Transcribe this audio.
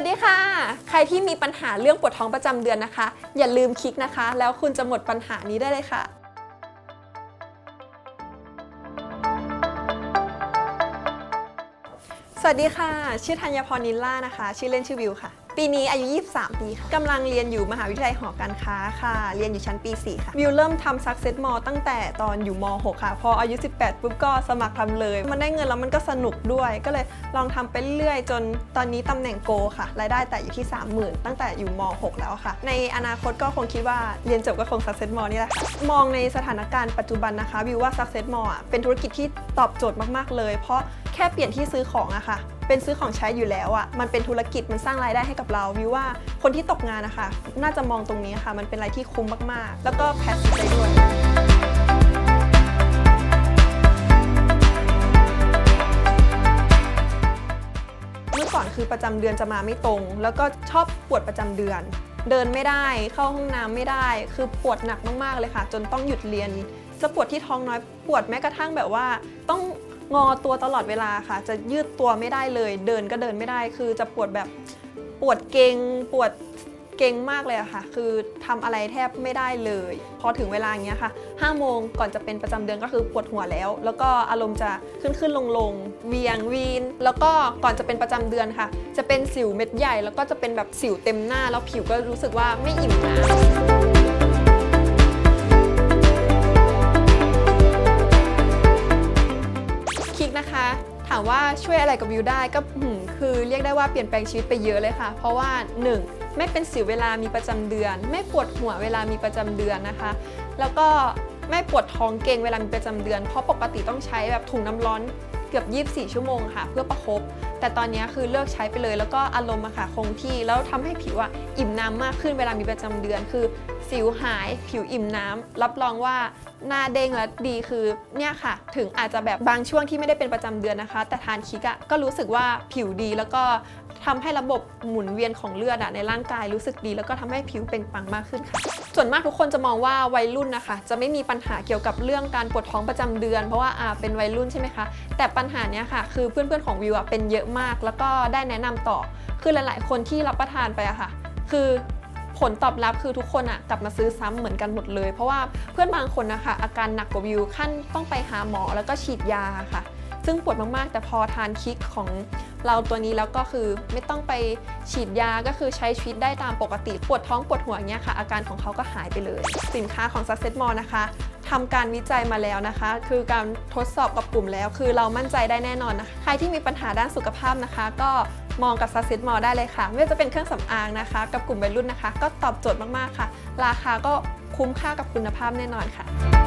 วัสดีค่ะ ใครที่มีปัญหาเรื่องปวดท้องประจำเดือนนะคะ อย่าลืมคลิกนะคะ แล้วคุณจะหมดปัญหานี้ได้เลยค่ะสวัสดีค่ะ ชื่อธัญพรนิลล่านะคะ ชื่อเล่นชื่อวิวค่ะ ปีนี้อายุ 23 ปีค่ะกำลังเรียนอยู่มหาวิทยาลัยหอการค้าค่ะ เรียนอยู่ชั้นปี 4 ค่ะ วิวเริ่มทำ Success m ตั้งแต่ตอนอยู่ม 6 ค่ะ พออายุ 18 ปุ๊บก็สมัครทำเลย มันได้เงินแล้วมันก็สนุกด้วย ก็เลยลองทำไปเรื่อยจนตอนนี้ตำแหน่งโกค่ะ รายได้แต่อยู่ที่ 30,000 ตั้งแต่อยู่ม 6 แล้วค่ะ ในอนาคตก็คงคิดว่าเรียนจบก็คง Success m นี่แหละค่ะมองในสถานการณ์ปัจจุบันนะคะ วิวว่า Success m อะเป็นธุรกิจที่ตอบโจทย์มากๆเลย เพราะแค่เปลี่ยนที่ซื้อของอะค่ะ เป็นซื้อของใช้อยู่แล้วอะมันเป็นธุรกิจมันสร้างรายได้ให้กับเราวิวว่าคนที่ตกงานนะคะ น่าจะมองตรงนี้ค่ะ มันเป็นอะไรที่คุ้มมากๆ แล้วก็แพสซีฟได้ด้วยเมื่อก่อนคือประจำเดือนจะมาไม่ตรง แล้วก็ชอบปวดประจำเดือน เดินไม่ได้เข้าห้องน้ำไม่ได้ คือปวดหนักมากๆเลยค่ะ จนต้องหยุดเรียนจะปวดที่ท้องน้อยปวดแม้กระทั่งแบบว่าต้อง งอตัวตลอดเวลาค่ะ จะยืดตัวไม่ได้เลย เดินก็เดินไม่ได้ คือจะปวดแบบปวดเกร็งปวดเก่งมากเลยอะค่ะ คือทำอะไรแทบไม่ได้เลย พอถึงเวลาอย่างเงี้ยค่ะ5โมงก่อนจะเป็นประจำเดือนก็คือปวดหัวแล้ว แล้วก็อารมณ์จะขึ้นขึ้นลงลงเวียงวีน แล้วก็ก่อนจะเป็นประจำเดือนค่ะ จะเป็นสิวเม็ดใหญ่ แล้วก็จะเป็นแบบสิวเต็มหน้า แล้วผิวก็รู้สึกว่าไม่อิ่มน้ำ นะคะ ถามว่าช่วยอะไรกับวิวได้ก็คือเรียกได้ว่าเปลี่ยนแปลงชีวิตไปเยอะเลยค่ะ เพราะว่า 1. ไม่เป็นสิวเวลามีประจำเดือน ไม่ปวดหัวเวลามีประจำเดือนนะคะ แล้วก็ไม่ปวดท้องเกรงเวลามีประจำเดือน เพราะปกติต้องใช้แบบถุงน้ำร้อนเกือบ 24 ชั่วโมงค่ะ เพื่อประคบแต่ตอนนี้คือเลิกใช้ไปเลย แล้วก็อารมณ์อะค่ะคงที่ แล้วทำให้ผิวอะอิ่มน้ำมากขึ้นเวลามีประจำเดือน คือสิวหาย ผิวอิ่มน้ำรับรองว่าหน้าเด้งและดีคือเนี่ยค่ะ ถึงอาจจะแบบบางช่วงที่ไม่ได้เป็นประจำเดือนนะคะ แต่ทานคิกอะก็รู้สึกว่าผิวดีแล้วก็ทำให้ระบบหมุนเวียนของเลือดอะในร่างกายรู้สึกดี แล้วก็ทำให้ผิวเปล่งปลั่งมากขึ้นค่ะ ส่วนมากทุกคนจะมองว่าวัยรุ่นนะคะ จะไม่มีปัญหาเกี่ยวกับเรื่องการปวดท้องประจำเดือน เพราะว่าอ่าเป็นวัยรุ่นใช่ไหมคะ แต่ปัญหาเนี้ยค่ะ คือเพื่อนๆของวิวอะเป็นเยอะมาก แล้วก็ได้แนะนำต่อ คือหลายๆ คนที่รับประทานไปอะค่ะ คือ ผลตอบรับคือทุกคนอะกลับมาซื้อซ้ำเหมือนกันหมดเลย เพราะว่าเพื่อนบางคนนะคะ อาการหนักกว่าวิวขั้นต้องไปหาหมอแล้วก็ฉีดยาค่ะ ซึ่งปวดมากๆ แต่พอทานคิกของเราตัวนี้แล้วก็คือไม่ต้องไปฉีดยาก็คือใช้ชีวิตได้ตามปกติ ปวดท้องปวดหัวเงี้ยค่ะ อาการของเขาก็หายไปเลย สินค้าของ Success Mall นะคะทำการวิจัยมาแล้วนะคะ คือการทดสอบกับกลุ่มแล้ว คือเรามั่นใจได้แน่นอนนะคะใครที่มีปัญหาด้านสุขภาพนะคะ ก็ มองกับซัสซิสมอลได้เลยค่ะ ไม่ว่าจะเป็นเครื่องสำอางนะคะ กับกลุ่มวัยรุ่นนะคะ ก็ตอบโจทย์มากๆค่ะ ราคาก็คุ้มค่ากับคุณภาพแน่นอนค่ะ